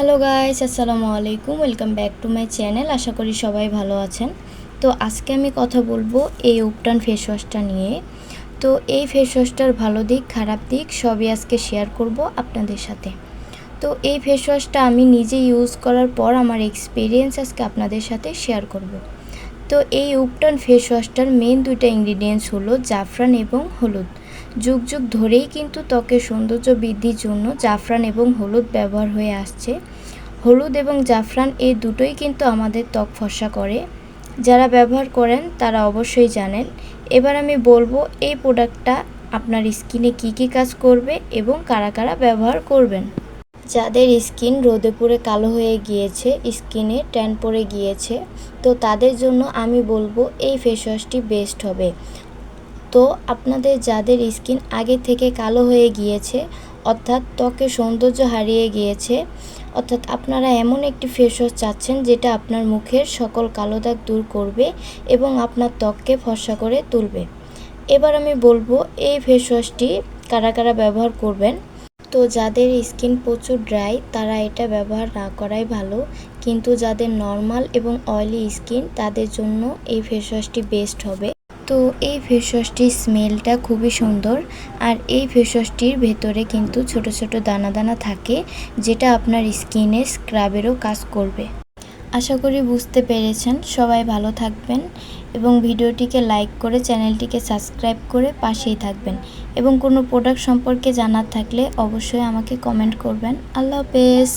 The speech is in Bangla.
হ্যালো গাইস আসসালামু আলাইকুম welcome back to my channel আশা করি সবাই ভালো আছেন। তো আজকে আমি কথা বলব এই উপটান ফেস ওয়াশটা নিয়ে। তো এই ফেস ওয়াশটার ভালো দিক, খারাপ দিক সবই আজকে শেয়ার করব আপনাদের সাথে। তো এই ফেস ওয়াশটা আমি নিজে ইউজ করার পর আমার এক্সপিরিয়েন্স আজকে আপনাদের সাথে শেয়ার করব। তো এই উপটান ফেস ওয়াশটার মেন দুইটা ইনগ্রিডিয়েন্টস হলো জাফরান এবং হলুদ। যুগ যুগ ধরেই কিন্তু ত্বকের সৌন্দর্য বৃদ্ধির জন্য জাফরান এবং হলুদ ব্যবহার হয়ে আসছে। হলুদ এবং জাফরান এই দুটোই কিন্তু আমাদের ত্বক ফর্সা করে। যারা ব্যবহার করেন তারা অবশ্যই জানেন। এবার আমি বলব এই প্রোডাক্টটা আপনার স্কিনে কি কি কাজ করবে এবং কারা কারা ব্যবহার করবেন। যাদের স্কিন রোদে পুড়ে কালো হয়ে গিয়েছে, স্কিনে ট্যান পড়ে গিয়েছে, তো তাদের জন্য আমি বলব এই ফেস ওয়াশটি বেস্ট হবে। তো আপনাদের যাদের স্কিন আগে থেকে কালো হয়ে গিয়েছে, অর্থাৎ ত্বকের সৌন্দর্য হারিয়ে গিয়েছে, অর্থাৎ আপনারা এমন একটি ফেস ওয়াশ চাচ্ছেন যেটা আপনার মুখের সকল কালো দাগ দূর করবে এবং আপনার ত্বককে ফর্সা করে তুলবে। এবার আমি বলব, এই ফেস ওয়াশটি কারা কারা ব্যবহার করবেন? তো যাদের স্কিন প্রচুর ড্রাই তারা এটা ব্যবহার না করাই ভালো। কিন্তু যাদের নর্মাল এবং অয়েলি স্কিন তাদের জন্য এই ফেস ওয়াশটি বেস্ট হবে। তো এই ফেস ওয়াশটির স্মেলটা খুবই সুন্দর। আর এই ফেস ওয়াশটির ভেতরে কিন্তু ছোট ছোট দানা দানা থাকে, যেটা আপনার স্কিনে স্ক্রাবেরও কাজ করবে। আশা করি বুঝতে পেরেছেন। সবাই ভালো থাকবেন এবং ভিডিওটিকে লাইক করে চ্যানেলটিকে সাবস্ক্রাইব করে পাশেই থাকবেন। এবং কোনো প্রোডাক্ট সম্পর্কে জানার থাকলে অবশ্যই আমাকে কমেন্ট করবেন। আল্লাহ হাফেজ।